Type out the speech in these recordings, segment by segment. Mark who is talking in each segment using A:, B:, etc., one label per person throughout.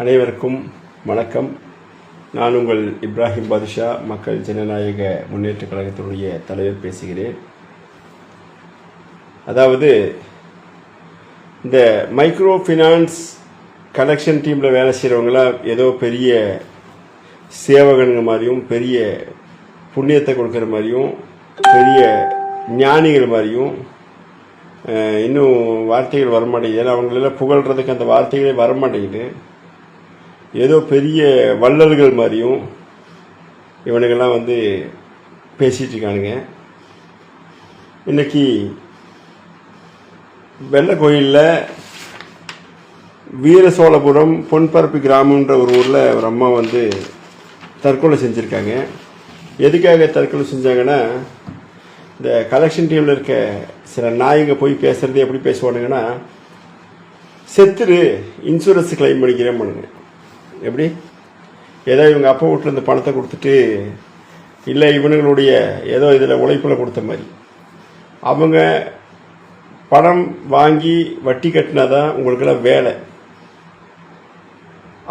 A: அனைவருக்கும் வணக்கம். நான் உங்கள் இப்ராஹிம் பாதுஷா மக்கள் ஜனநாயக முன்னேற்ற கழகத்தினுடைய தலைவர் பேசுகிறேன். அதாவது இந்த மைக்ரோ ஃபினான்ஸ் கலெக்ஷன் டீமில் வேலை செய்கிறவங்களாம் ஏதோ பெரிய சேவகனுங்க மாதிரியும் பெரிய புண்ணியத்தை கொடுக்குற மாதிரியும் பெரிய ஞானிகள் மாதிரியும் இன்னும் வார்த்தைகள் வரமாட்டேங்குது. ஏன்னா அவங்களெல்லாம் புகழ்கிறதுக்கு அந்த வார்த்தைகளே வரமாட்டேங்குது. ஏதோ பெரிய வள்ளல்கள் மாதிரியும் இவனுங்கெல்லாம் வந்து பேசிகிட்டு இருக்கானுங்க. இன்னைக்கு வெள்ளை கோயிலில் வீர சோழபுரம் பொன்பரப்பு கிராமன்ற ஒரு ஊரில் ஒரு அம்மா வந்து தற்கொலை செஞ்சுருக்காங்க. எதுக்காக தற்கொலை செஞ்சாங்கன்னா இந்த கலெக்ஷன் டீமில் இருக்க சில நாய்ங்க போய் பேசுகிறது எப்படி பேசுவானுங்கன்னா செத்துரு இன்சூரன்ஸ் கிளைம் பண்ணிக்கிறேன் பண்ணுங்க எப்படி? ஏதோ இவங்க அப்பா வீட்டிலேருந்து பணத்தை கொடுத்துட்டு இல்லை இவனுங்களுடைய ஏதோ இதில் உழைப்பில் கொடுத்த மாதிரி. அவங்க பணம் வாங்கி வட்டி கட்டினா தான் உங்களுக்கெல்லாம் வேலை.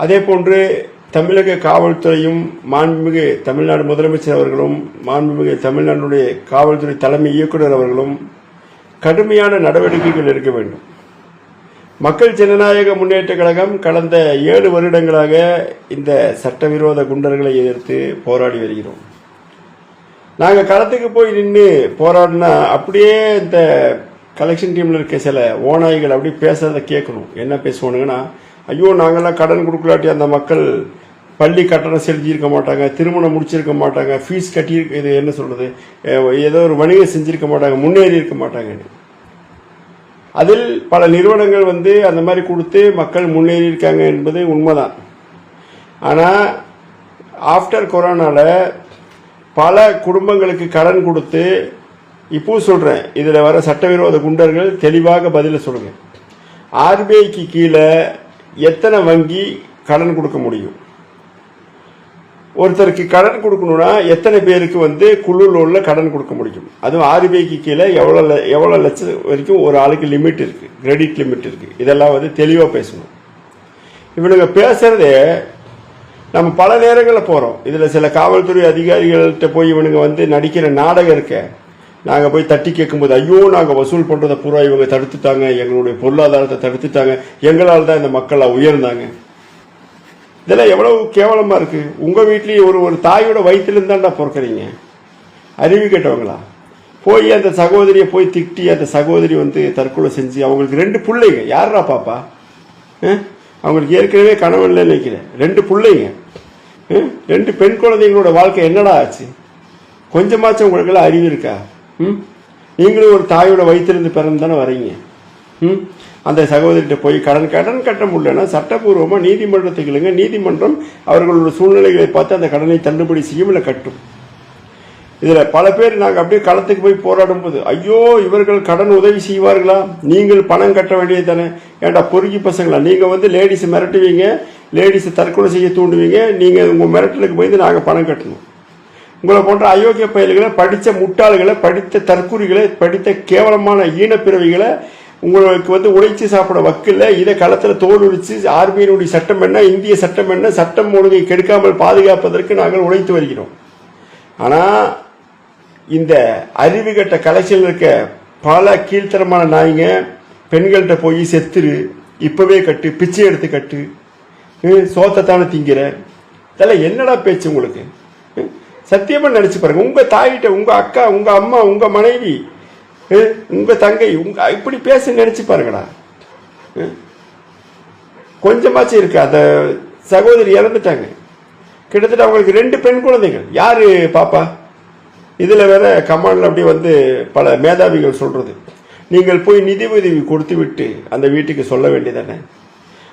A: அதே போன்று தமிழக காவல்துறையும் மாண்புமிகு தமிழ்நாடு முதலமைச்சர் அவர்களும் மாண்புமிகு தமிழ்நாடுடைய காவல்துறை தலைமை இயக்குனர் அவர்களும் கடுமையான நடவடிக்கைகள் எடுக்க வேண்டும். மக்கள் ஜனநாயக முன்னேற்ற கழகம் கடந்த ஏழு வருடங்களாக இந்த சட்டவிரோத குண்டர்களை எதிர்த்து போராடி வருகிறோம். நாங்கள் களத்துக்கு போய் நின்று போராடினா அப்படியே இந்த கலெக்ஷன் டீமில் இருக்க சில ஓநாய்கள் அப்படி பேசுறத கேட்கணும். என்ன பேசுவானுங்கன்னா ஐயோ நாங்கள்லாம் கடன் கொடுக்கலாட்டி அந்த மக்கள் பள்ளி கட்டணம் செலுத்தியிருக்க மாட்டாங்க திருமணம் முடிச்சிருக்க மாட்டாங்க ஃபீஸ் கட்டியிருக்க இது என்ன சொல்கிறது ஏதோ ஒரு வணிகம் செஞ்சுருக்க மாட்டாங்க முன்னேறி இருக்க மாட்டாங்கன்னு. அதில் பல நிறுவனங்கள் வந்து அந்த மாதிரி கொடுத்து மக்கள் முன்னேறி இருக்காங்க என்பது உண்மைதான். ஆனால் ஆஃப்டர் கொரோனால பல குடும்பங்களுக்கு கடன் கொடுத்து இப்போ சொல்கிறேன் இதில் வர சட்டவிரோத குண்டர்கள் தெளிவாக பதில சொல்லுங்கள் ஆர்பிஐக்கு கீழே எத்தனை வங்கி கடன் கொடுக்க முடியும்? ஒருத்தருக்கு கடன் கொடுக்கணும்னா எத்தனை பேருக்கு வந்து குழு லோன்ல கடன் கொடுக்க முடியும்? அதுவும் ஆர்பிஐக்கு கீழே எவ்வளோ ல- எவ்வளோ லட்சம் வரைக்கும் ஒரு ஆளுக்கு லிமிட் இருக்குது கிரெடிட் லிமிட் இருக்குது இதெல்லாம் வந்து தெளிவாக பேசணும். இவனுங்க பேசுகிறதே நம்ம பல நேரங்களில் போகிறோம் இதில் சில காவல்துறை அதிகாரிகள்கிட்ட போய் இவனுங்க வந்து நடிக்கிற நாடகம் இருக்க. நாங்கள் போய் தட்டி கேட்கும்போது ஐயோ நாங்கள் வசூல் பண்ணுறதை பூரா இவங்க தடுத்துட்டாங்க. எங்களுடைய பொருளாதாரத்தை தடுத்துட்டாங்க. எங்களால் தான் இந்த மக்களாக உயர்ந்தாங்க. இதெல்லாம் எவ்வளவு கேவலமா இருக்கு? உங்க வீட்லேயும் ஒரு ஒரு தாயோட வயிற்றுல இருந்தாண்டா பிறக்கறீங்க. அறிவு கேட்டவங்களா? போய் அந்த சகோதரியை போய் திட்டி அந்த சகோதரி வந்து தற்கொலை செஞ்சு அவங்களுக்கு ரெண்டு பிள்ளைங்க. யாரா பாப்பா? அவங்களுக்கு ஏற்கனவே கனவு இல்லைன்னு நினைக்கிறேன். ரெண்டு பிள்ளைங்க. ரெண்டு பெண் குழந்தைங்களோட வாழ்க்கை என்னடா ஆச்சு? கொஞ்சமாச்சும் உங்களுக்கெல்லாம் அறிவு இருக்கா? ம்? நீங்களும் ஒரு தாயோட வயிற்றுலேருந்து பிறந்து தானே வரீங்க. அந்த சகோதரிகிட்ட போய் கடன் கடன் கட்ட முடியலன்னா சட்டப்பூர்வமாக நீதிமன்றத்துக்கு இல்லைங்க நீதிமன்றம் அவர்களோட சூழ்நிலைகளை பார்த்து அந்த கடனை தள்ளுபடி செய்யும் இல்லை கட்டும். இதில் பல பேர் நாங்கள் அப்படியே களத்துக்கு போய் போராடும் போது ஐயோ இவர்கள் கடன் உதவி செய்வார்களா? நீங்கள் பணம் கட்ட வேண்டியது தானே. ஏன்டா பொறுக்கி பசங்களா? நீங்கள் வந்து லேடிஸை மிரட்டுவீங்க. லேடிஸை தற்கொலை செய்ய தூண்டுவீங்க. நீங்கள் உங்கள் மிரட்டலுக்கு போய் நாங்கள் பணம் கட்டணும். உங்களை போன்ற அயோக்கிய பயல்களை படித்த முட்டாள்களை படித்த தற்கூரிகளை படித்த கேவலமான ஈனப்பிறவிகளை உங்களுக்கு வந்து உழைச்சி சாப்பிட வக்கில் இதை களத்தில் தோல் உரிச்சு ஆர்பிஐனுடைய சட்டம் என்ன இந்திய சட்டம் என்ன சட்டம் ஒழுங்கை கெடுக்காமல் பாதுகாப்பதற்கு நாங்கள் உழைத்து வருகிறோம். ஆனால் இந்த அறிவு கட்ட கலைச்சல் இருக்க பல கீழ்த்தரமான நாய்ங்க பெண்கள்கிட்ட போய் செத்துரு இப்போவே கட்டு பிச்சை எடுத்து கட்டு சோத்தத்தானே திங்கிற இதெல்லாம் என்னடா பேச்சு உங்களுக்கு? சத்தியமாக நினச்சி பாருங்கள் உங்கள் தாய்கிட்ட தாயிட்ட அக்கா உங்கள் அம்மா உங்கள் மனைவி உங்கள் தங்கை உங்க இப்படி பேச நினச்சி பாருங்கடா. கொஞ்சமாச்சும் இருக்கு அந்த சகோதரி இறந்துட்டாங்க. கிட்டத்தட்ட அவங்களுக்கு ரெண்டு பெண் குழந்தைகள். யார் பாப்பா? இதில் வேற கமாண்டில் அப்படி வந்து பல மேதாவிகள் சொல்கிறது நீங்கள் போய் நிதி உதவி கொடுத்து விட்டு அந்த வீட்டுக்கு சொல்ல வேண்டியதானே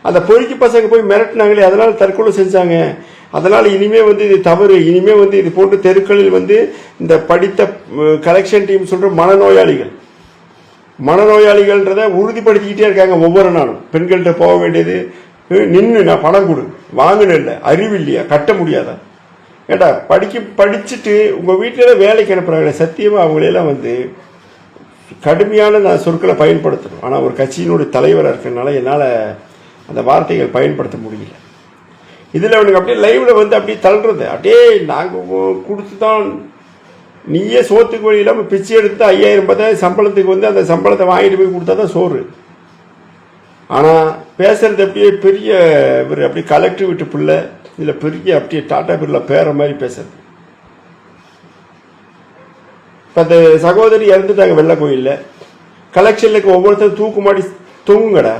A: அந்த பொறுக்கி பசங்க போய் மிரட்டினாங்களே அதனால் தற்கொலை செஞ்சாங்க. அதனால் இனிமே வந்து இது தவறு. இனிமே வந்து இது போன்ற தெருக்களில் வந்து இந்த படித்த கலெக்ஷன் டீம் சொல்கிற மனநோயாளிகள். மனநோயாளிகள்ன்றத உறுதிப்படுத்திக்கிட்டே இருக்காங்க ஒவ்வொரு நாளும். பெண்கள்கிட்ட போக வேண்டியது நின்று நான் பணம் கொடு வாங்கினேன் இல்லை அறிவு இல்லையா கட்ட முடியாதா? ஏண்டா படிக்க படிச்சுட்டு உங்கள் வீட்டில் வேலைக்கு அனுப்புகிறாங்க சத்தியமாக அவங்களையெல்லாம் வந்து கடுமையான நான் சொற்களை பயன்படுத்தணும். ஆனால் ஒரு கட்சியினுடைய தலைவராக இருக்கிறதுனால என்னால் அந்த வார்த்தைகள் பயன்படுத்த முடியல. இதில் அவனுக்கு அப்படியே லைவில் வந்து அப்படியே தள்ளுறது. அப்படியே நாங்கள் கொடுத்து தான் நீயே சோத்துக்கு வழி இல்லாமல் பிச்சை எடுத்து ஐயாயிரம் பத்தாயிரம் சம்பளத்துக்கு வந்து அந்த சம்பளத்தை வாங்கிட்டு போய் கொடுத்தா தான் சோறு. ஆனால் பேசுறது அப்படியே பெரிய ஒரு அப்படியே கலெக்டர் விட்டு பிள்ளை. இதில் பெரிய அப்படியே டாட்டா பிர்லா பேர மாதிரி பேசுறது. இப்போ அந்த சகோதரி இறந்துட்டாங்க வெள்ளை கோயிலில். கலெக்ஷனுக்கு ஒவ்வொருத்தரும் தூக்கு மாட்டி தொங்குங்கடா.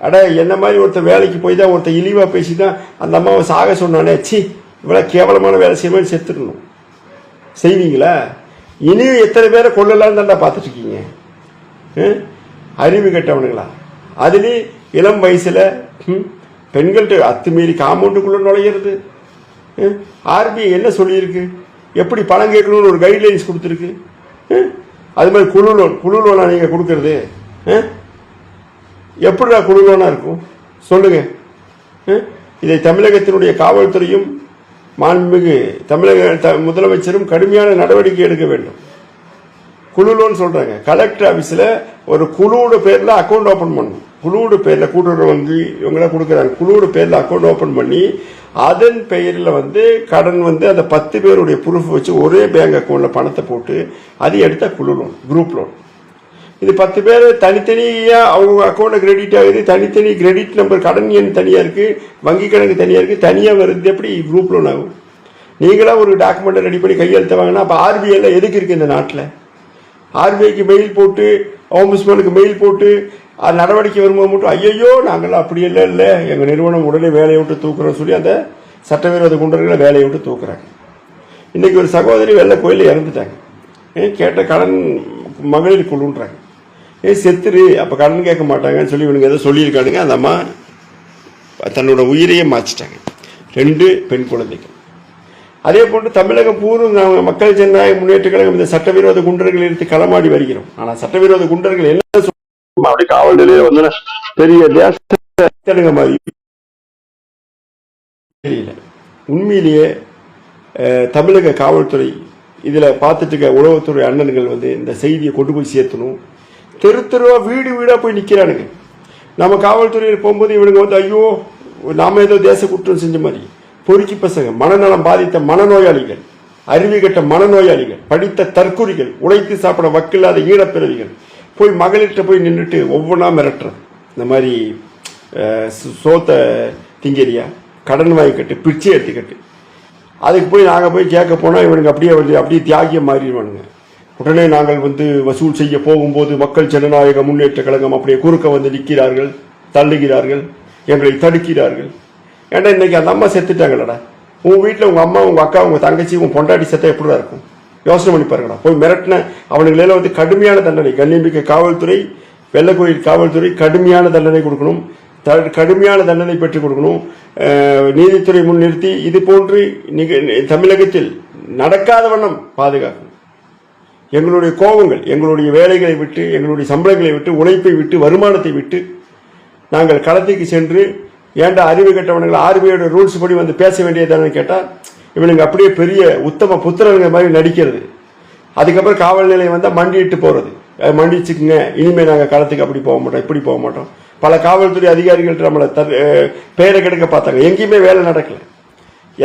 A: அட என்ன மாதிரி ஒருத்தர் வேலைக்கு போய் தான் ஒருத்தர் இழிவாக பேசி தான் அந்த அம்மாவை சாக சொன்னானே சி இவ்வளோ கேவலமான வேலை செய்யணும்னு செத்துடணும். செய்வீங்களா? இனியும் எத்தனை பேரை கொள்ளலாம்னு தான்டா பார்த்துட்டு இருக்கீங்க அறிவு கெட்டவனுங்களா? அதுலேயும் இளம் வயசில் பெண்கள்கிட்ட அத்துமீறி காம்பவுண்டுக்குள்ளே நுழையிறது. ஆர்பிஐ என்ன சொல்லியிருக்கு? எப்படி பணம் கேட்கணும்னு ஒரு கைட்லைன்ஸ் கொடுத்துருக்கு. அது மாதிரி குழு லோன் குழு லோனா நீங்கள் கொடுக்கறது. ஹம்? எப்படிடா குழு லோனா இருக்கும்? சொல்லுங்க. இதை தமிழகத்தினுடைய காவல்துறையும் மாண்புமிகு தமிழக த- முதலமைச்சரும் கடுமையான நடவடிக்கை எடுக்க வேண்டும். குழு லோன் சொல்றாங்க கலெக்டர் ஆஃபீஸில் ஒரு குழுவோட பேரில் அக்கௌண்ட் ஓப்பன் பண்ணணும் குழுவோட பேரில் கூட்டுறவு வங்கி இவங்களாம் கொடுக்குறாங்க. குழுவோட பேரில் அக்கௌண்ட் ஓப்பன் பண்ணி அதன் பெயரில் வந்து கடன் வந்து அந்த பத்து பேருடைய ப்ரூஃப் வச்சு ஒரே பேங்க் அக்கௌண்ட்டில் பணத்தை போட்டு அது எடுத்தால் குழு லோன் குரூப் லோன் இது பத்து பேர் தனித்தனியாக அவங்க அக்கௌண்ட்டில் கிரெடிட் ஆகுது தனித்தனி கிரெடிட் நம்பர் கடன் எண் தனியாக இருக்குது வங்கி கணக்கு தனியாக இருக்குது தனியாக வருது எப்படி? குரூப் லோன் ஆகும். நீங்களாக ஒரு டாக்குமெண்ட்டை ரெடி பண்ணி கையெழுத்த வாங்கினா அப்போ ஆர்பிஐயில் எதுக்கு இருக்குது இந்த நாட்டில்? ஆர்பிஐக்கு மெயில் போட்டு ஓம்புஸ்மனுக்கு மெயில் போட்டு அது நடவடிக்கை வரும்போது மட்டும் ஐயையோ நாங்களாம் அப்படி இல்லை இல்லை. எங்கள் நிறுவனம் உடனே வேலையை விட்டு தூக்குறோம்னு சொல்லி அந்த சட்டவிரோத குண்டர்களை வேலையை விட்டு தூக்குறாங்க. இன்றைக்கி ஒரு சகோதரி வெள்ளை கோயிலில் இறந்துட்டாங்க. கேட்ட கடன் மகளிர் குழுன்றாங்க. ஏ செத்துரு. அப்போ கடன் கேட்க மாட்டாங்கன்னு சொல்லி இவனுங்க ஏதோ சொல்லியிருக்கானுங்க. அந்த அம்மா தன்னோட உயிரையே மாச்சிட்டாங்க ரெண்டு பெண் குழந்தைகள். அதே போன்று தமிழகம் பூர்வம் நாங்கள் மக்கள் ஜனநாயக முன்னேற்ற கழகம் இந்த சட்டவிரோத குண்டர்கள் எடுத்து களமாடி வருகிறோம். ஆனா சட்டவிரோத குண்டர்கள் என்ன சொல்லணும் அப்படி காவல் நிலையில வந்து பெரிய தேசங்க மாதிரி தெரியல. உண்மையிலேயே தமிழக காவல்துறை இதுல பார்த்துட்டு இருக்க உளவுத்துறை அண்ணன்கள் வந்து இந்த செய்தியை கொண்டு போய் சேர்த்தணும். தெரு தெருவா வீடு வீடா போய் நிக்கிறானுங்க. நம்ம காவல்துறையில் போகும்போது இவனுங்க வந்து ஐயோ நாம ஏதோ தேச குற்றம் செஞ்ச மாதிரி. பொறுக்கி பசங்க மனநலம் பாதித்த மனநோயாளிகள் அறிவுகட்ட மனநோயாளிகள் படித்த தற்குறிகள் உழைத்து சாப்பிட வக்கில்லாத ஈழப்பிறவிகள் போய் மகளிர்கிட்ட போய் நின்றுட்டு ஒவ்வொன்றா மிரட்டுறது இந்த மாதிரி சோத்த திங்கரியா கடன் வாங்கிக்கட்டு பிச்சை எடுத்துக்கட்டு அதுக்கு போய் நாங்கள் போய் கேட்க போனால் இவனுக்கு அப்படியே வந்து அப்படியே தியாகியம் மாறிடுவானுங்க. உடனே நாங்கள் வந்து வசூல் செய்ய போகும்போது மக்கள் ஜனநாயக முன்னேற்ற கழகம் அப்படியே குறுக்க வந்து நிற்கிறார்கள் தள்ளுகிறார்கள் எங்களை தடுக்கிறார்கள். ஏன்டா இன்னைக்கு அந்த அம்மா செத்துட்டாங்களடா? உன் வீட்டில் உங்கள் அம்மா உங்கள் அக்கா உங்கள் தங்கச்சி உன் பொண்டாட்டி செத்தா எப்படிடா இருக்கும்? யோசனை பண்ணி பாருங்கடா. போய் மிரட்டின அவனுங்களெல்லாம் வந்து கடுமையான தண்டனை. கண்ணியமிக்க காவல்துறை வெள்ளக்கோயில் காவல்துறை கடுமையான தண்டனை கொடுக்கணும். த- கடுமையான தண்டனை பெற்றுக் கொடுக்கணும். நீதித்துறை முன்னிறுத்தி இது போன்று நிக- தமிழகத்தில் நடக்காத வண்ணம் பாதுகாக்கணும். எங்களுடைய கோபங்கள் எங்களுடைய வேலைகளை விட்டு எங்களுடைய சம்பளங்களை விட்டு உழைப்பை விட்டு வருமானத்தை விட்டு நாங்கள் களத்துக்கு சென்று ஏன்டா அறிவு கட்டவனுங்கள் ஆர்பிஐயோட ரூல்ஸ் படி வந்து பேச வேண்டியதானு கேட்டால் இவனுங்க அப்படியே பெரிய உத்தம புத்திரங்க மாதிரி நடிக்கிறது. அதுக்கப்புறம் காவல் நிலையம் வந்தால் மண்டிட்டு போகிறது அஹ் மன்னிச்சுக்குங்க இனிமேல் நாங்கள் களத்துக்கு அப்படி போக மாட்டோம் இப்படி போக மாட்டோம். பல காவல்துறை அதிகாரிகள் நம்மளை தர் பேரை பெயரை கெடுக்க பார்த்தாங்க. எங்கேயுமே வேலை நடக்கல.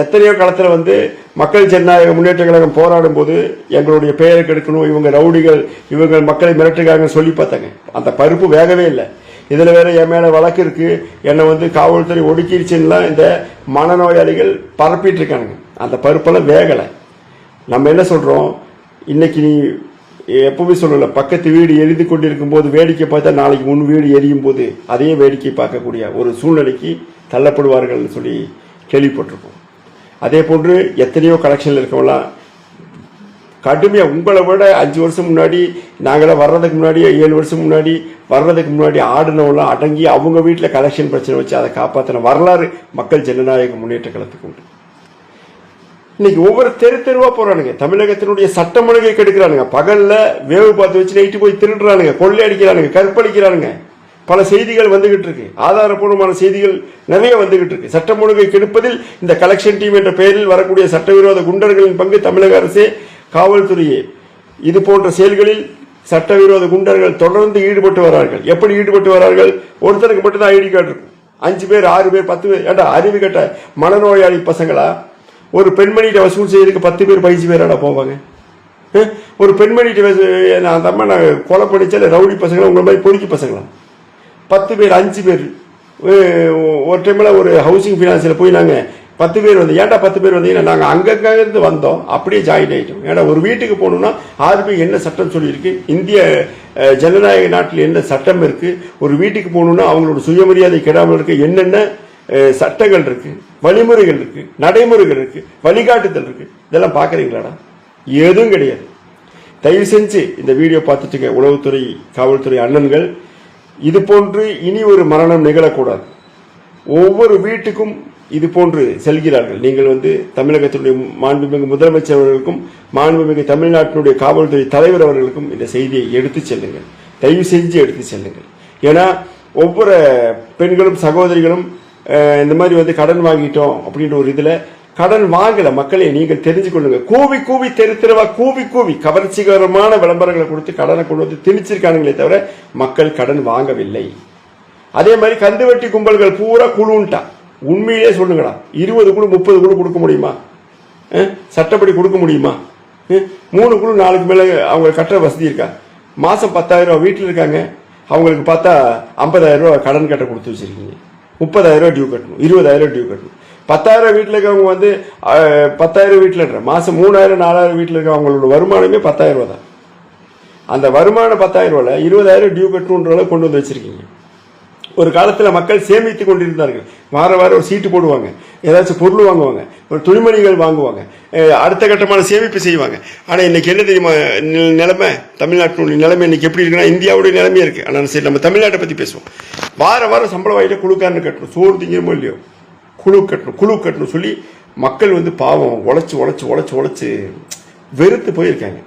A: எத்தனையோ காலத்தில் வந்து மக்கள் ஜனநாயக முன்னேற்ற கழகம் போராடும் போது எங்களுடைய பெயரை கெடுக்கணும் இவங்க ரவுடிகள் இவங்க மக்களை மிரட்டுக்காங்கன்னு சொல்லி பார்த்தாங்க. அந்த பருப்பு வேகவே இல்லை. இதில் வேற என் மேலே வழக்கு இருக்கு. என்னை வந்து காவல்துறை ஒடுக்கிடுச்சுன்னா இந்த மனநோயாளிகள் பரப்பிட்டு இருக்கானுங்க. அந்த பருப்பெல்லாம் வேகலை. நம்ம என்ன சொல்கிறோம் இன்னைக்கு நீ எப்பவுமே சொல்லல பக்கத்து வீடு எரிந்து கொண்டிருக்கும் போது வேடிக்கை பார்த்தா நாளைக்கு முன் வீடு எரியும் போது அதையே வேடிக்கை பார்க்கக்கூடிய ஒரு சூழ்நிலைக்கு தள்ளப்படுவார்கள்னு சொல்லி கேள்விப்பட்டிருக்கோம். அதே போன்று எத்தனையோ கலெக்ஷனில் இருக்கவங்களாம் கடுமையாக உங்களை விட அஞ்சு வருஷம் முன்னாடி நாங்களாம் வர்றதுக்கு முன்னாடி ஏழு வருஷம் முன்னாடி வர்றதுக்கு முன்னாடி ஆடினவங்களாம் அடங்கி அவங்க வீட்டில் கலெக்ஷன் பிரச்சனை வச்சு அதை காப்பாற்றின வரலாறு மக்கள் ஜனநாயக முன்னேற்ற கழகத்துக்கு உண்டு. இன்னைக்கு ஒவ்வொரு தெரு தெருவாக போகிறானுங்க தமிழகத்தினுடைய சட்டம் கெடுக்கிறானுங்க பகலில் வேவு பார்த்து வச்சு நைட்டு போய் திருடுறானுங்க. கொள்ளை அடிக்கிறானுங்க. கற்பழிக்கிறானுங்க. பல செய்திகள் வந்துகிட்டு இருக்கு. ஆதாரப்பூர்வமான செய்திகள் நிறைய வந்துகிட்டு இருக்கு. சட்டம் ஒழுங்கை கெடுப்பதில் இந்த கலெக்ஷன் டீம் என்ற பெயரில் வரக்கூடிய சட்டவிரோத குண்டர்களின் பங்கு தமிழக அரசே காவல்துறையே. இது போன்ற செயல்களில் சட்டவிரோத குண்டர்கள் தொடர்ந்து ஈடுபட்டு வரார்கள். எப்படி ஈடுபட்டு வரார்கள்? ஒருத்தருக்கு மட்டும்தான் ஐடி கார்டு இருக்கும். அஞ்சு பேர் ஆறு பேர் பத்து பேர். ஏண்டா அறிவு கட்ட மனநோயாளி பசங்களா? ஒரு பெண்மணிகிட்ட வசூல் செய்யறதுக்கு பத்து பேர் பதினஞ்சு பேராடா போவாங்க. ஒரு பெண்மணிகிட்ட வசூ- நான் அந்த அம்மா நான் கொலை படிச்சால ரவுடி பசங்களா? உங்களை மாதிரி பொறுக்கி பசங்களா? பத்து பேர் அஞ்சு பேர். ஒரு டைமில் ஒரு ஹவுசிங் ஃபினான்ஸில் போய் நாங்கள் பத்து பேர் வந்து ஏன்டா பத்து பேர் வந்தீங்கன்னா நாங்கள் அங்கங்கேருந்து வந்தோம் அப்படியே ஜாயின் ஆகிட்டோம் ஏன்னா ஒரு வீட்டுக்கு போகணுன்னா ஆர்பிஐ என்ன சட்டம் சொல்லியிருக்கு? இந்திய ஜனநாயக நாட்டில் என்ன சட்டம் இருக்குது ஒரு வீட்டுக்கு போகணுன்னா அவங்களோட சுயமரியாதை கெடாமல் இருக்க என்னென்ன சட்டங்கள் இருக்குது வழிமுறைகள் இருக்குது நடைமுறைகள் இருக்குது வழிகாட்டுதல் இருக்குது இதெல்லாம் பார்க்குறீங்களாடா? எதுவும் கிடையாது. தயவு செஞ்சு இந்த வீடியோ பார்த்துட்டுங்க. உளவுத்துறை காவல்துறை அண்ணன்கள் இது போன்று இனி ஒரு மரணம் நிகழக்கூடாது. ஒவ்வொரு வீட்டுக்கும் இது போன்று செல்கிறார்கள். நீங்கள் வந்து தமிழகத்தினுடைய மாண்புமிகு முதலமைச்சர் அவர்களுக்கும் மாண்புமிகு தமிழ்நாட்டினுடைய காவல்துறை தலைவர் அவர்களுக்கும் இந்த செய்தியை எடுத்து செல்லுங்கள். தயவு செஞ்சு எடுத்து செல்லுங்கள். ஏன்னா ஒவ்வொரு பெண்களும் சகோதரிகளும் இந்த மாதிரி வந்து கடன் வாங்கிட்டோம் அப்படின்ற ஒரு இதில் கடன் வாங்கல மக்களை நீங்கள் தெரிஞ்சு கொள்ளுங்க கூவி கூவி தெரு தெருவா கூவி கூவி கவர்ச்சிகரமான விளம்பரங்களை கொடுத்து கடனை கொண்டு வந்து திணிச்சிருக்கானுங்களே தவிர மக்கள் கடன் வாங்கவில்லை. அதே மாதிரி கந்துவட்டி கும்பல்கள் பூரா குழுன்ட்டா. உண்மையிலே சொல்லுங்கடா. இருபது குழு முப்பது குழு கொடுக்க முடியுமா? சட்டப்படி கொடுக்க முடியுமா? மூணு குழு நாளுக்கு மேலே அவங்க கட்டுற வசதி இருக்கா? மாதம் பத்தாயிரம் ரூபா வீட்டில் இருக்காங்க. அவங்களுக்கு பார்த்தா ஐம்பதாயிரம் ரூபா கடன் கட்ட கொடுத்து வச்சிருக்கீங்க. முப்பதாயிரம் ரூபா டியூ கட்டணும். இருபதாயிரம் ரூபா டியூ கட்டணும். பத்தாயிரம் வீட்டில் இருக்கவங்க வந்து பத்தாயிரம் வீட்டில் மாதம் மூணாயிரம் நாலாயிரம் வீட்டில் இருக்கவங்களோட வருமானமே பத்தாயிரம் ரூபா தான். அந்த வருமானம் பத்தாயிரம் ரூபாயில் இருபதாயிரம் டியூ கட்டணுன்ற கொண்டு வந்து வச்சுருக்கீங்க. ஒரு காலத்தில் மக்கள் சேமித்து கொண்டிருந்தார்கள். வார வாரம் ஒரு சீட்டு போடுவாங்க. ஏதாச்சும் பொருள் வாங்குவாங்க. ஒரு துணிமணிகள் வாங்குவாங்க. அடுத்த கட்டமான சேமிப்பு செய்வாங்க. ஆனால் இன்றைக்கி என்ன தெரியுமா நிலைமை? தமிழ்நாட்டினுடைய நிலைமை இன்னைக்கு எப்படி இருக்குன்னா இந்தியாவுடைய நிலைமையே இருக்குது ஆனால் சரி நம்ம தமிழ்நாட்டை பற்றி பேசுவோம். வார வாரம் சம்பளம் வாங்கிட்டு குழுக்காரனு கட்டணும் சோறு திங்கிறமோ இல்லையோ? குழு கட்டணும் குழு கட்டணும் சொல்லி மக்கள் வந்து பாவம் உழைச்சி உழைச்சி உழைச்சி உழைச்சி வெறுத்து போயிருக்காங்க.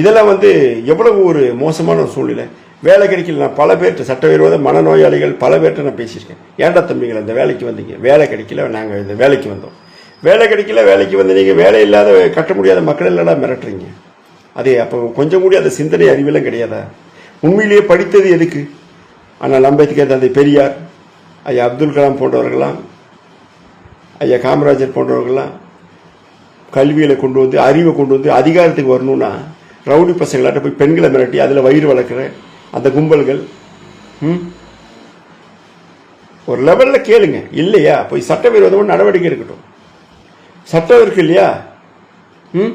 A: இதெல்லாம் வந்து எவ்வளவு ஒரு மோசமான ஒரு சூழ்நிலை. வேலை கிடைக்கல நான் பல பேர்கிட்ட சட்டவிரோத மனநோயாளிகள் பல பேர்கிட்ட நான் பேசியிருக்கேன். ஏன்டா தம்பிகள் அந்த வேலைக்கு வந்தீங்க? வேலை கிடைக்கல நாங்கள் இந்த வேலைக்கு வந்தோம். வேலை கிடைக்கல வேலைக்கு வந்து நீங்கள் வேலை இல்லாத கட்ட முடியாத மக்கள் எல்லாம் மிரட்டுறீங்க? அது அப்போ கொஞ்சம் கூட அந்த சிந்தனை அறிவெல்லாம் கிடையாதா? உண்மையிலேயே படித்தது எதுக்கு? ஆனால் அம்பேத்கர் தந்தை பெரியார் ஐயா அப்துல் கலாம் போன்றவர்களாம் ஐயா காமராஜர் போன்றவர்களாம் கல்வியில் கொண்டு வந்து அறிவை கொண்டு வந்து அதிகாரத்துக்கு வரணும்னா ரவுடி பசங்களாட்ட போய் பெண்களை மிரட்டி அதில் வயிறு வளர்க்குற அந்த கும்பல்கள் ம்? ஒரு லெவலில் கேளுங்க இல்லையா போய் சட்டவிரோதமாக நடவடிக்கை இருக்கட்டும் சட்டம் இருக்கு இல்லையா ம்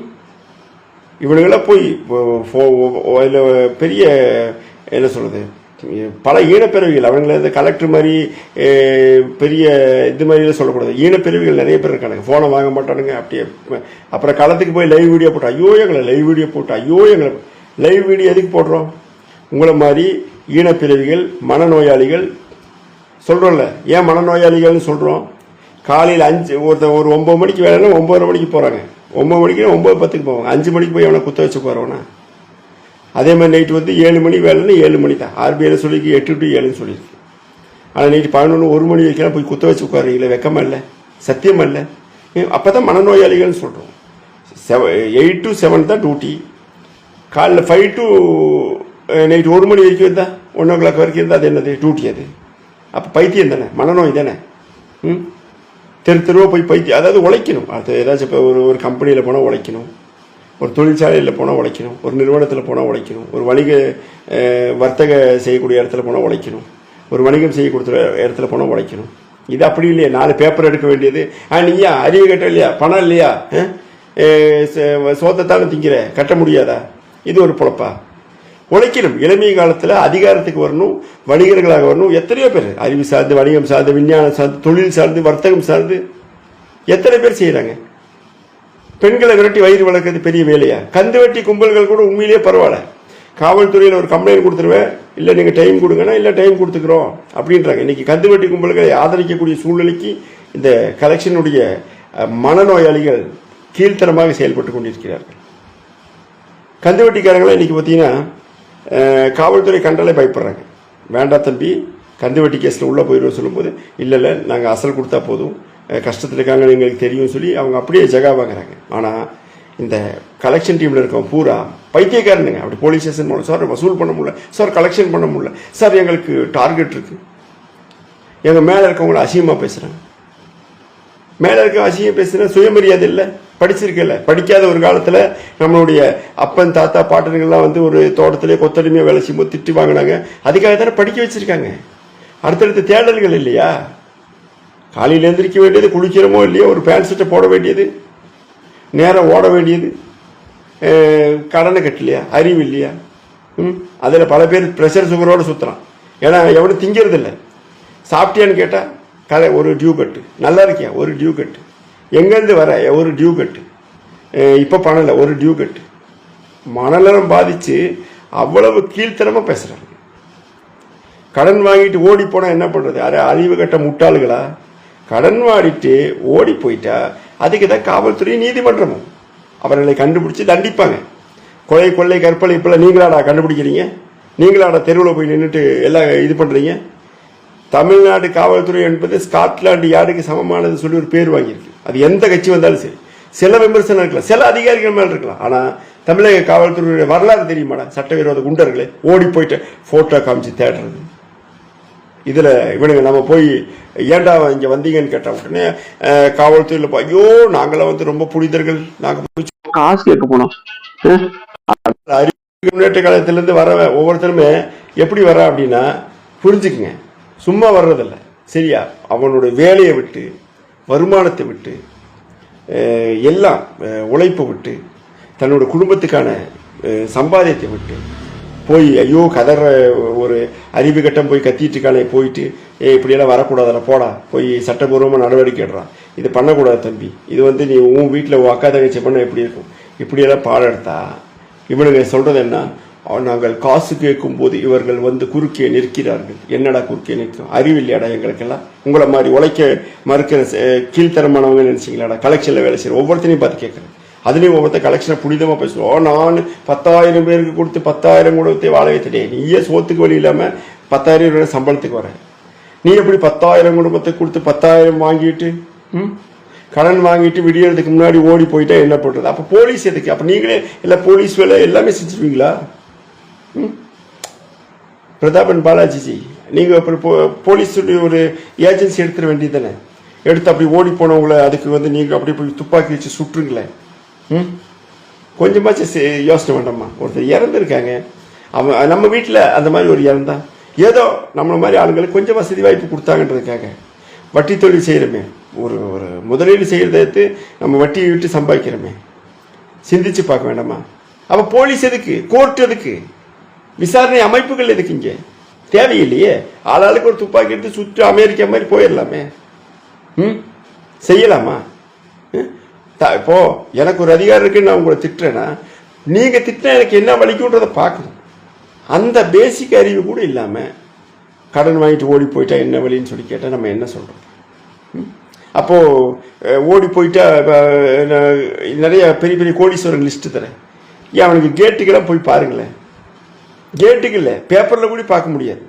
A: இவனுங்களாம் போய் பெரிய என்ன சொல்கிறது பல ஈனப்பிறவிகள் அவங்கள இந்த கலெக்டர் மாதிரி பெரிய இது மாதிரிலாம் சொல்லக்கூடாது. ஈனப்பிறவிகள் நிறைய பேர் இருக்கானுங்க. ஃபோனை வாங்க மாட்டானுங்க. அப்படியே அப்புறம் களத்துக்கு போய் லைவ் வீடியோ போட்டோம் ஐயோ எங்களை லைவ் வீடியோ போட்டோம் ஐயோ எங்களை லைவ் வீடியோ எதுக்கு போடுறோம்? உங்களை மாதிரி ஈனப்பிறவிகள் மனநோயாளிகள் சொல்கிறோம்ல ஏன் மனநோயாளிகள்னு சொல்கிறோம் காலையில் அஞ்சு ஒருத்தன் ஒரு ஒம்பது மணிக்கு வேலைன்னா ஒம்பதரை மணிக்கு போகிறாங்க ஒம்பது மணிக்கு ஒம்பது பத்துக்கு போவாங்க. அஞ்சு மணிக்கு போய் அவனை குத்த வச்சு போகிறவனா அதே மாதிரி நைட்டு வந்து ஏழு மணி வேலைன்னா ஏழு மணி தான். ஆர்பிஐயில் சொல்லியிருக்கு எட்டு டு ஏழுன்னு சொல்லியிருக்கு ஆனால் நைட்டு பதினொன்று ஒரு மணி வரைக்கும் போய் குத்த வச்சு உட்காருங்களே வெக்கமா இல்லை? சத்தியமா இல்லை? அப்போ தான் மனநோயாளிகள்னு சொல்கிறோம் செவ எயிட் டு செவன் தான் டியூட்டி காலைல ஃபைவ் டு நைட் ஒரு மணி வரைக்கும் இருந்தால் ஒன் ஓ கிளாக் வரைக்கும் இருந்தால் அது என்னது? டியூட்டி அது. அப்போ பைத்தியம் தானே? மனநோய் தானே? ம்? தெரு தெருவாக போய் பைத்தியம் அதாவது உழைக்கணும். அது ஏதாச்சும் இப்போ ஒரு ஒரு கம்பெனியில் போனால் உழைக்கணும். ஒரு தொழிற்சாலையில் போனால் உழைக்கணும் ஒரு நிறுவனத்தில் போனால் உழைக்கணும் ஒரு வணிக வர்த்தக செய்யக்கூடிய இடத்துல போனால் உழைக்கணும் ஒரு வணிகம் செய்யக்கூடிய இடத்துல போனால் உழைக்கணும். இது அப்படி இல்லையா நாலு பேப்பர் எடுக்க வேண்டியது. ஆ நீயா அறிவு கட்ட இல்லையா? பணம் இல்லையா? அஹ்? திங்கிற? கட்ட முடியாதா? இது ஒரு பொழப்பா? உழைக்கணும். இளமை காலத்தில் அதிகாரத்துக்கு வரணும் வணிகர்களாக வரணும். எத்தனையோ பேர்? அறிவு சார்ந்து வணிகம் சார்ந்து விஞ்ஞானம் சார்ந்து தொழில் சார்ந்து வர்த்தகம் சார்ந்து எத்தனை பேர் செய்கிறாங்க பெண்களை விரட்டி வயிறு வளர்க்கறது பெரிய வேலையா? கந்து வெட்டி கும்பல்கள் கூட உண்மையிலேயே பரவாயில்ல. காவல்துறையில் ஒரு கம்ப்ளைண்ட் கொடுத்துருவேன். இல்லை நீங்கள் டைம் கொடுங்கன்னா இல்லை டைம் கொடுத்துக்கிறோம் அப்படின்றாங்க. இன்றைக்கி கந்து வெட்டி கும்பல்களை ஆதரிக்கக்கூடிய சூழ்நிலைக்கு இந்த கலெக்ஷனுடைய மனநோயாளிகள் கீழ்த்தரமாக செயல்பட்டு கொண்டிருக்கிறார்கள். கந்து வெட்டிக்காரங்களாம் இன்றைக்கி பார்த்தீங்கன்னா காவல்துறை கண்டாலே பயப்படுறாங்க. வேண்டாம் தம்பி கந்து வெட்டி கேஸில் உள்ளே போயிடுவோம் சொல்லும்போது இல்லை இல்லை நாங்கள் அசல் கொடுத்தா போதும். கஷ்டத்தில் இருக்காங்கன்னு எங்களுக்கு தெரியும் சொல்லி அவங்க அப்படியே ஜகா வாங்குறாங்க ஆனால் இந்த கலெக்ஷன் டீமில் இருக்கவங்க பூரா பைத்தியக்காரனுங்க. அப்படி போலீஸ் ஸ்டேஷன் போகணும் சார் வசூல் பண்ண முடியல. சார் கலெக்ஷன் பண்ண முடியல. சார் எங்களுக்கு டார்கெட் இருக்குது எங்கள் மேலே இருக்கவங்கள அசிங்கமாக பேசுகிறாங்க மேலே இருக்க அசிங்கம் பேசுனா சுயமரியாதை இல்லை படிச்சிருக்கல படிக்காத ஒரு காலத்தில் நம்மளுடைய அப்பன் தாத்தா பாட்டனுங்கள்லாம் வந்து ஒரு தோட்டத்திலே கொத்தடிமையாக வேலை செய்யும்போது திட்டு வாங்கினாங்க. அதுக்காக தானே படிக்க வச்சுருக்காங்க. அடுத்தடுத்த தேடல்கள் இல்லையா? காலையில் எந்திரிக்க வேண்டியது குளிக்கிறோமோ இல்லையோ ஒரு பேண்ட் சட்டை போட வேண்டியது நேரம் ஓட வேண்டியது கடனை கட்டலையா அறிவு இல்லையா ம் அதில் பல பேர் ப்ரெஷர் சுகரோடு சுற்றுறான் ஏன்னா எவனும் திங்கிறது இல்லை சாப்பிட்டியான்னு கேட்டால் கதை ஒரு டியூ கட்டு நல்லா இருக்கியா? ஒரு டியூ கட்டு எங்கேருந்து வர? ஒரு டியூ கட்டு இப்போ பணம் இல்லை ஒரு டியூ கட்டு மனநலம் பாதித்து அவ்வளவு கீழ்த்தனமாக பேசுகிறாங்க கடன் வாங்கிட்டு ஓடி போனால் என்ன பண்ணுறது அரை அறிவு கட்ட முட்டாளுகளா? கடன் வாடிட்டு ஓடி போயிட்டா அதுக்கு தான் காவல்துறை நீதிமன்றமும். அவர்களை கண்டுபிடிச்சி தண்டிப்பாங்க. கொலை கொள்ளை கற்பனை இப்பெல்லாம் நீங்களாடா கண்டுபிடிக்கிறீங்க? நீங்களாடா தெருவில் போய் நின்றுட்டு எல்லாம் இது பண்ணுறீங்க தமிழ்நாடு காவல்துறை என்பது ஸ்காட்லாண்டு யாருக்கு சமமானது சொல்லி ஒரு பேர் வாங்கியிருக்கு. அது எந்த கட்சி வந்தாலும் சரி. சில விமர்சனம் இருக்கலாம். சில அதிகாரிகள் மேலே இருக்கலாம். ஆனால் தமிழக காவல்துறையுடைய வரலாறு தெரியுமாடா? சட்டவிரோத குண்டர்களே ஓடி போயிட்டு ஃபோட்டோ காமிச்சு தேடுறது. இதுல இவனுங்க நம்ம போய் ஏன்டா இங்க வந்தீங்கன்னு கேட்டா உடனே காவல்துறையில ஐயோ நாங்களாம் வந்து ரொம்ப புனிதர்கள். நாங்க போய்
B: காசு கேட்க போனோம்.
A: முன்னேற்ற காலத்திலிருந்து வர ஒவ்வொருத்தருமே எப்படி வர அப்படின்னா புரிஞ்சுக்குங்க. சும்மா வர்றதில்ல. சரியா? அவனுடைய வேலையை விட்டு வருமானத்தை விட்டு எல்லாம் உழைப்பை விட்டு தன்னோட குடும்பத்துக்கான சம்பாதியத்தை விட்டு போய் ஐயோ கதற ஒரு அறிவு கட்டம் போய் கத்திட்டு இருக்கானே போயிட்டு ஏ இப்படியெல்லாம் வரக்கூடாதுல போடா போய் சட்டபூர்வமாக நடவடிக்கை எடுறான் இது பண்ணக்கூடாது தம்பி. இது வந்து நீ உன் வீட்டில் உன் அக்கா தங்கச்சி பண்ண எப்படி இருக்கும்? இப்படியெல்லாம் பாடம் எடுத்தா? இவனுங்க சொல்கிறது என்ன? நாங்கள் காசு கேட்கும் போது இவர்கள் வந்து குறுக்கே நிற்கிறார்கள். என்னடா குறுக்கே நிற்கும் அறிவில்லையாடா எங்களுக்கெல்லாம்? உங்களை மாதிரி உழைக்க மறுக்கிற கீழ்த்தரமானவங்க நினைச்சீங்களாடா? கலெக்ஷன்ல வேலை செய்கிற ஒவ்வொருத்தனையும் பார்த்து கேட்குறேன். அதுலேயும் ஒவ்வொருத்த கலெக்ஷனை புனிதமாக பேசுவோம் நான் பத்தாயிரம் பேருக்கு கொடுத்து பத்தாயிரம் கொடுத்து வாழ வைத்துட்டேன். நீயே சோத்துக்கு வழி இல்லாமல் பத்தாயிரம் ரூபாய் சம்பளத்துக்கு வர. நீ எப்படி பத்தாயிரம் குடும்பத்துக்கு கொடுத்து பத்தாயிரம் வாங்கிட்டு ம்? கடன் வாங்கிட்டு விடியறதுக்கு முன்னாடி ஓடி போயிட்டா என்ன பண்ணுறது அப்போ போலீஸ் எதுக்கு? அப்போ நீங்களே எல்லாம் போலீஸ் வேலை எல்லாமே செஞ்சுருவீங்களா? ம்? பிரதாபன் பாலாஜிஜி நீங்கள் அப்புறம் போ- போலீஸ் ஒரு ஏஜென்சி எடுத்துட வேண்டியதானே எடுத்து அப்படி ஓடி போனவங்கள அதுக்கு வந்து நீங்கள் அப்படி போய் துப்பாக்கி வச்சு சுட்டுருங்களேன். ம்? கொஞ்சமாச்சும் சே- யோசனை வேண்டாமா ஒருத்தர் இறந்துருக்காங்க. அவன் நம்ம வீட்டில் அந்த மாதிரி ஒரு இறந்தான் ஏதோ நம்மளை மாதிரி ஆளுங்களுக்கு கொஞ்சம் வசதி வாய்ப்பு கொடுத்தாங்கன்றதுக்காக. வட்டி தொழில் செய்கிறோமே ஒரு ஒரு முதலீடு செய்கிறத எடுத்து நம்ம வட்டியை விட்டு சம்பாதிக்கிறோமே. சிந்திச்சு பார்க்க வேண்டாமா? அப்போ போலீஸ் எதுக்கு? கோர்ட் எதுக்கு? விசாரணை அமைப்புகள் எதுக்கு இங்கே? தேவையில்லையே. ஆளாளுக்கு ஒரு துப்பாக்கி எடுத்து சுற்றி அமெரிக்கா மாதிரி போயிடலாமே. ம்? செய்யலாமா? இப்போ எனக்கு ஒரு அதிகாரம் இருக்குன்னு நான் உங்களை திட்டுறேன்னா நீங்கள் திட்டினா எனக்கு என்ன வலிக்குன்றதை பார்க்கணும். அந்த பேசிக் அறிவு கூட இல்லாமல் கடன் வாங்கிட்டு ஓடி போயிட்டா என்ன வழின்னு சொல்லி கேட்டால் நம்ம என்ன சொல்கிறோம் ம்? ஓடி போயிட்டா நிறைய பெரிய பெரிய கோடீஸ்வரன் லிஸ்ட்டு தரேன். ஏன் அவனுக்கு கேட்டுக்கெல்லாம் போய் பாருங்களேன். கேட்டுக்கு இல்லை பேப்பரில் கூட பார்க்க முடியாது.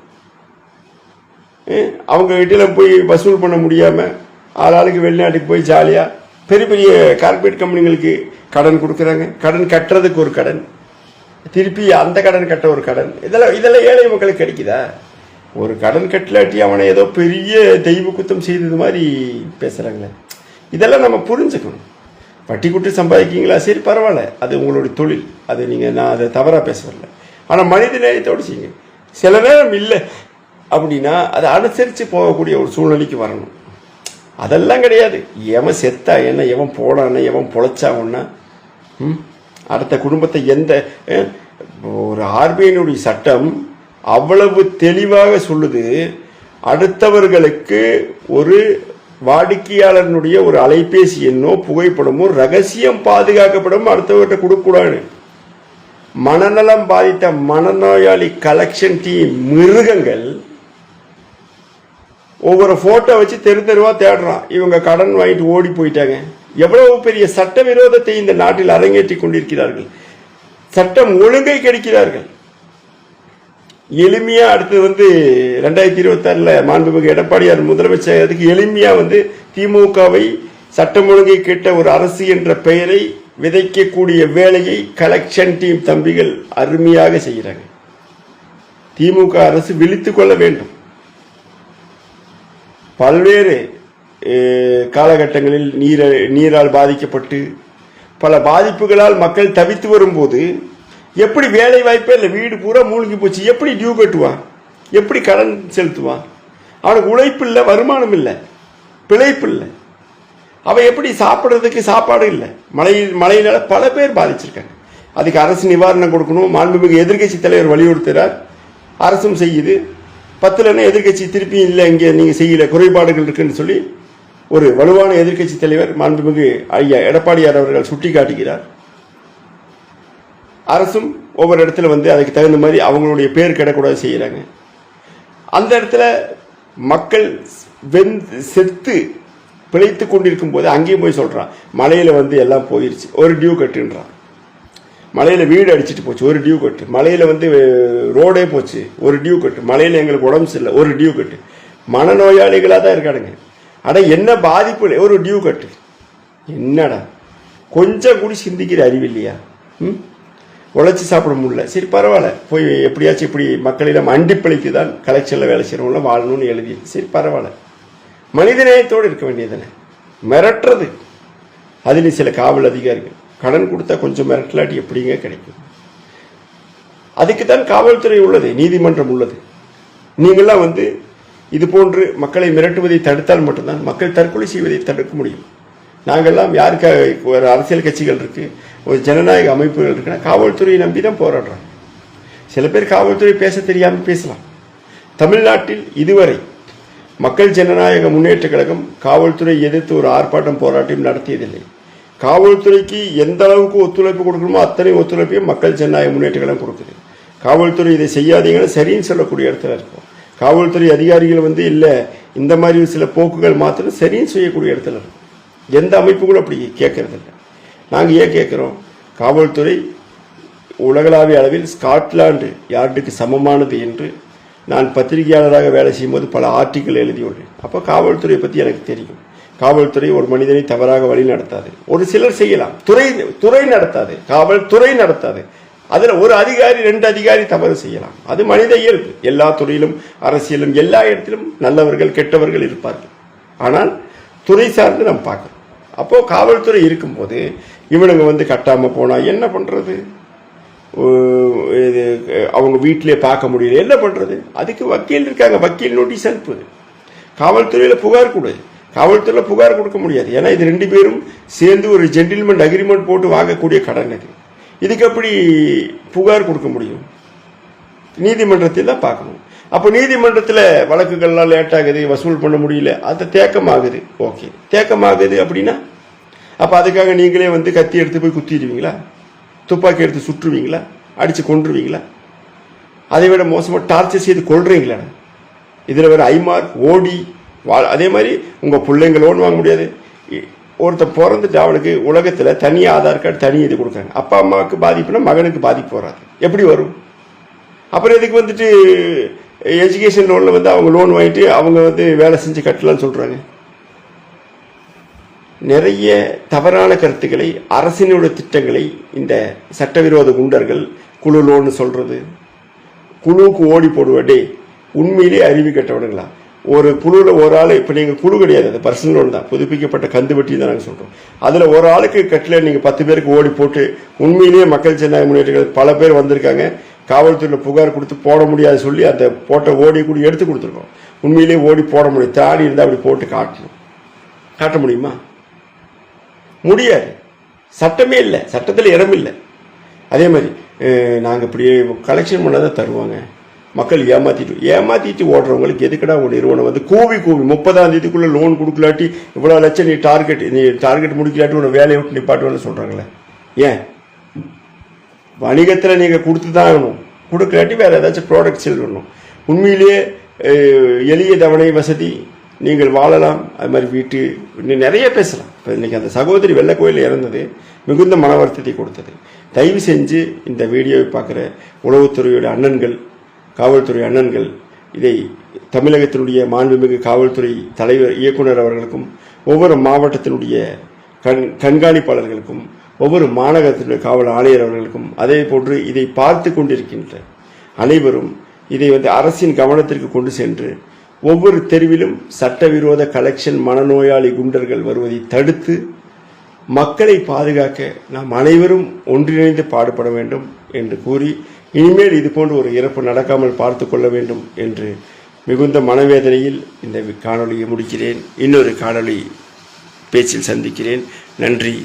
A: அவங்க கிட்டலாம் போய் வசூல் பண்ண முடியாம ஆளாளுக்கு வெளிநாட்டுக்கு போய் ஜாலியாக பெரிய பெரிய கார்பரேட் கம்பெனிகளுக்கு கடன் கொடுக்குறாங்க. கடன் கட்டுறதுக்கு ஒரு கடன். திருப்பி அந்த கடன் கட்ட ஒரு கடன். இதெல்லாம் இதெல்லாம் ஏழை மக்களுக்கு கிடைக்குதா? ஒரு கடன் கட்டலாட்டி அவனை ஏதோ பெரிய தெய்வ குத்தம் செய்தது மாதிரி பேசுகிறாங்களே இதெல்லாம் நம்ம புரிஞ்சுக்கணும். வட்டி குட்டி சம்பாதிக்கிங்களா சரி பரவாயில்ல. அது உங்களுடைய தொழில். அது நீங்கள் நான் அதை தவறாக பேச வரல. ஆனால் மனித நேயத்தோடு செய்யுங்க. சில நேரம் இல்லை அப்படின்னா அதை அனுசரித்து போகக்கூடிய ஒரு சூழ்நிலைக்கு வரணும். அதெல்லாம் கிடையாது. எவன் செத்தா என்ன எவன் போனான்னு எவன் பொழைச்சாவன்னா ம்? அடுத்த குடும்பத்தை எந்த ஒரு ஆர்பிஐனுடைய சட்டம் அவ்வளவு தெளிவாக சொல்லுது. அடுத்தவர்களுக்கு ஒரு வாடிக்கையாளனுடைய ஒரு அலைபேசி எண்ணோ புகைப்படமோ ரகசியம் பாதுகாக்கப்படும் அடுத்தவர்கிட்ட கொடுக்கூடாது மனநலம் பாதித்த மனநோயாளி கலெக்ஷன் டீம் மிருகங்கள் ஒவ்வொரு போட்டோ வச்சு தெரு தெருவா தேடுறான். இவங்க கடன் வாங்கிட்டு ஓடி போயிட்டாங்க. எவ்வளவு பெரிய சட்டவிரோதத்தை இந்த நாட்டில் அரங்கேற்றி கொண்டிருக்கிறார்கள். சட்டம் ஒழுங்கை கெடுக்கிறார்கள். எளிமையா அடுத்தது வந்து ரெண்டாயிரத்தி இருபத்தி ஆறுல மாண்புமிகு எடப்பாடியார் முதலமைச்சர் அதுக்கு எளிமையா வந்து திமுகவை சட்டம் ஒழுங்கை கேட்ட ஒரு அரசு என்ற பெயரை விதைக்கக்கூடிய வேலையை கலெக்ஷன் டீம் தம்பிகள் அருமையாக செய்கிறாங்க திமுக அரசு விழித்துக் கொள்ள வேண்டும். பல்வேறு காலகட்டங்களில் நீர நீரால் பாதிக்கப்பட்டு பல பாதிப்புகளால் மக்கள் தவித்து வரும்போது எப்படி வேலை வாய்ப்பே இல்லை வீடு பூரா மூழ்கி போச்சு எப்படி டியூ கட்டுவான் எப்படி கடன் செலுத்துவான் அவனுக்கு உழைப்பு இல்லை வருமானம் இல்லை பிழைப்பு இல்லை. அவன் எப்படி சாப்பிட்றதுக்கு சாப்பாடு இல்லை? மழை மழையினால பல பேர் பாதிச்சிருக்காங்க. அதுக்கு அரசு நிவாரணம் கொடுக்கணும். மாண்புமிகு எதிர்க்கட்சி தலைவர் வலியுறுத்துகிறார் அரசும் செய்யுது. பத்துலன்னா எதிர்க்கட்சி திருப்பி இல்லை இங்கே நீங்கள் செய்யல குறைபாடுகள் இருக்குன்னு சொல்லி ஒரு வலுவான எதிர்க்கட்சி தலைவர் மாண்புமிகு ஐயா எடப்பாடியார் அவர்கள் சுட்டி காட்டுகிறார் அரசும் ஒவ்வொரு இடத்துல வந்து அதுக்கு தகுந்த மாதிரி அவங்களுடைய பேர் கிடக்கூடாது செய்கிறாங்க அந்த இடத்துல மக்கள் வெந் செத்து பிழைத்து கொண்டிருக்கும் போது அங்கேயும் போய் சொல்கிறான் மலையில் வந்து எல்லாம் போயிடுச்சு ஒரு டியூ கட்டுன்றான். மலையில் வீடு அடிச்சிட்டு போச்சு. ஒரு டியூ கட்டு மலையில் வந்து ரோடே போச்சு. ஒரு டியூ கட்டு மலையில் எங்களுக்கு உடம்பு சரியில்லை. ஒரு டியூ கட்டு மனநோயாளிகளாக தான் இருக்கானுங்க. ஆனால் என்ன பாதிப்பு இல்லை, ஒரு டியூ கட்டு என்னடா? கொஞ்சம் கூட சிந்திக்கிற அறிவு இல்லையா? ம்? உழைச்சி சாப்பிட முடியல. சரி பரவாயில்ல. போய் எப்படியாச்சும் இப்படி மக்களிடம் அண்டிப்பளித்து தான் கலெக்ஷனில் வேலை செய்கிறவங்கள வாழணும்னு எழுதி. சரி பரவாயில்ல. மனிதநேயத்தோடு இருக்க வேண்டியதானே மிரட்டுறது. அதில் சில காவல் அதிகாரிகள். கடன் கொடுத்தா கொஞ்சம் மிரட்டலாட்டி எப்படிங்க கிடைக்கும்? அதுக்கு தான் காவல்துறை உள்ளது நீதிமன்றம் உள்ளது. நீங்களாம் வந்து இது போன்று மக்களை மிரட்டுவதை தடுத்தால் மட்டும்தான் மக்கள் தற்கொலை செய்வதை தடுக்க முடியும். நாங்கள்லாம் யாருக்காக ஒரு அரசியல் கட்சிகள் இருக்குது ஒரு ஜனநாயக அமைப்புகள் இருக்குன்னா காவல்துறையை நம்பி தான் போராடுறாங்க. சில பேர் காவல்துறை பேச தெரியாமல் பேசலாம். தமிழ்நாட்டில் இதுவரை மக்கள் ஜனநாயக முன்னேற்ற கழகம் காவல்துறை எதிர்த்து ஒரு ஆர்ப்பாட்டம் போராட்டம் நடத்தியதில்லை. காவல்துறைக்கு எந்த அளவுக்கு ஒத்துழைப்பு கொடுக்கணுமோ அத்தனை ஒத்துழைப்பையும் மக்கள் ஜனநாயக முன்னேற்ற கொடுக்குது. காவல்துறை இதை செய்யாதீங்கன்னா சரின்னு சொல்லக்கூடிய இடத்துல இருக்கும். காவல்துறை அதிகாரிகள் வந்து இல்லை இந்த மாதிரி சில போக்குகள் மாத்திரம் சரின்னு செய்யக்கூடிய இடத்துல இருக்கும். எந்த அமைப்புகளும் அப்படி கேட்கறதில்ல. நாங்கள் ஏன் கேட்குறோம்? காவல்துறை உலகளாவிய அளவில் ஸ்காட்லாண்டு யார்டுக்கு சமமானது என்று நான் பத்திரிகையாளராக வேலை செய்யும்போது பல ஆர்டிக்கல் எழுதியுள்ளேன். அப்போ காவல்துறையை பற்றி எனக்கு தெரியும். காவல்துறை ஒரு மனிதனை தவறாக வழி நடத்தாது. ஒரு சிலர் செய்யலாம். துறை துறை நடத்தாது. காவல்துறை நடத்தாது. அதில் ஒரு அதிகாரி ரெண்டு அதிகாரி தவறு செய்யலாம். அது மனித இயல்பு. எல்லா துறையிலும் அரசியலும் எல்லா இடத்திலும் நல்லவர்கள் கெட்டவர்கள் இருப்பார்கள். ஆனால் துறை சார்ந்து நம்ம பார்க்கணும். அப்போது காவல்துறை இருக்கும்போது இவனுங்க வந்து கட்டாமல் போனால் என்ன பண்ணுறது இது அவங்க வீட்டிலே பார்க்க முடியல. என்ன பண்ணுறது அதுக்கு வக்கீல் இருக்காங்க. வக்கீல் நோட்டீஸ் அனுப்புது காவல்துறையில் புகார் கொடு. காவல்துறையில் புகார் கொடுக்க முடியாது. ஏன்னா இது ரெண்டு பேரும் சேர்ந்து ஒரு ஜென்டில்மெண்ட் அக்ரிமெண்ட் போட்டு வாங்கக்கூடிய கடன் இது. இதுக்கு எப்படி புகார் கொடுக்க முடியும்? நீதிமன்றத்தில் தான் பார்க்கணும். அப்போ நீதிமன்றத்தில் வழக்குகள்லாம் லேட் ஆகுது வசூல் பண்ண முடியல. அது தேக்கமாகுது. ஓகே. தேக்கமாகுது அப்படின்னா அப்போ அதுக்காக நீங்களே வந்து கத்தி எடுத்து போய் குத்திடுவீங்களா? துப்பாக்கி எடுத்து சுற்றுவீங்களா? அடித்து கொண்டுருவீங்களா அதை விட மோசமாக டார்ச்சர் செய்து கொள்றீங்களா இதில் வேறு ஐமார்க் ஓடி வா அதே மாதிரி உங்கள் பிள்ளைங்க லோன் வாங்க முடியாது. ஒருத்தர் பிறந்துட்டு அவனுக்கு உலகத்தில் தனி ஆதார் கார்டு தனி இது கொடுக்குறாங்க. அப்பா அம்மாவுக்கு பாதிப்புனா மகனுக்கு பாதிப்பு வராது. எப்படி வரும்? அப்புறம் இதுக்கு வந்துட்டு எஜுகேஷன் லோனில் வந்து அவங்க லோன் வாங்கிட்டு அவங்க வந்து வேலை செஞ்சு கட்டலாம்னு சொல்கிறாங்க நிறைய தவறான கருத்துக்களை அரசினுடைய திட்டங்களை இந்த சட்டவிரோத குண்டர்கள் குழு லோன்னு சொல்கிறது குழுவுக்கு ஓடி போடுவடே உண்மையிலே அறிவு கட்டவனுங்களா? ஒரு குழுவில் ஒரு ஆள் இப்போ நீங்கள் குழு கிடையாது அது பர்சனல் லோன் தான். புதுப்பிக்கப்பட்ட கந்து வட்டி தான் நாங்கள் சொல்கிறோம் அதில் ஒரு ஆளுக்கு கட்டில நீங்கள் பத்து பேருக்கு ஓடி போட்டு உண்மையிலேயே மக்கள் ஜனநாயக முன்னேற்றங்கள் பல பேர் வந்திருக்காங்க. காவல்துறையில் புகார் கொடுத்து போட முடியாது சொல்லி அந்த போட்ட ஓடி கூட எடுத்து கொடுத்துருக்கோம். உண்மையிலேயே ஓடி போட முடியும். தாடி இருந்தால் அப்படி போட்டு காட்டணும். காட்ட முடியுமா? முடியாது. சட்டமே இல்லை. சட்டத்தில் இடம் இல்லை. அதே மாதிரி நாங்கள் இப்படி கலெக்ஷன் பண்ணாதான் தருவாங்க. மக்கள் ஏமாத்திட்டு ஏமாத்திட்டு ஓடுறவங்களுக்கு எதுக்கடா ஒரு நிறுவனம் வந்து கூவி கூவி முப்பதாம் தேதிக்குள்ள லோன் கொடுக்கலாட்டி இவ்வளோ லட்சம் நீ டார்கெட் நீ டார்கெட் முடிக்கலாட்டி உன்னை வேலையை விட்டு நிப்பாட்டுவேன்னு சொல்கிறாங்களே ஏன்? வணிகத்தில் நீங்கள் கொடுத்து தான் ஆகணும். கொடுக்கலாட்டி வேறு ஏதாச்சும் ப்ராடக்ட் செல் பண்ணணும். உண்மையிலேயே எளிய தவணை வசதி நீங்கள் வாழலாம். அது மாதிரி வீட்டு இன்னும் நிறைய பேசலாம். இப்போ இன்றைக்கி அந்த சகோதரி வெள்ளை கோயிலில் இறந்தது மிகுந்த மன வருத்தத்தை கொடுத்தது. தயவு செஞ்சு இந்த வீடியோவை பார்க்குற உளவுத்துறையோட அண்ணன்கள் காவல்துறை அண்ணன்கள் இதை தமிழகத்தினுடைய மாண்புமிகு காவல்துறை தலைவர் இயக்குனர் அவர்களுக்கும் ஒவ்வொரு மாவட்டத்தினுடைய கண் கண்காணிப்பாளர்களுக்கும் ஒவ்வொரு மாநகரத்தினுடைய காவல் ஆணையர் அவர்களுக்கும் அதே போன்று இதை பார்த்து கொண்டிருக்கின்ற அனைவரும் இதை வந்து அரசின் கவனத்திற்கு கொண்டு சென்று ஒவ்வொரு தெருவிலும் சட்டவிரோத கலெக்ஷன் மனநோயாளி குண்டர்கள் வருவதை தடுத்து மக்களை பாதுகாக்க நாம் அனைவரும் ஒன்றிணைந்து பாடுபட வேண்டும் என்று கூறி இனிமேல் இது போன்ற ஒரு இறப்பு நடக்காமல் பார்த்து கொள்ள வேண்டும் என்று மிகுந்த மனவேதனையில் இந்த காணொளியை முடிக்கிறேன். இன்னொரு காணொளி பேச்சில் சந்திக்கிறேன். நன்றி.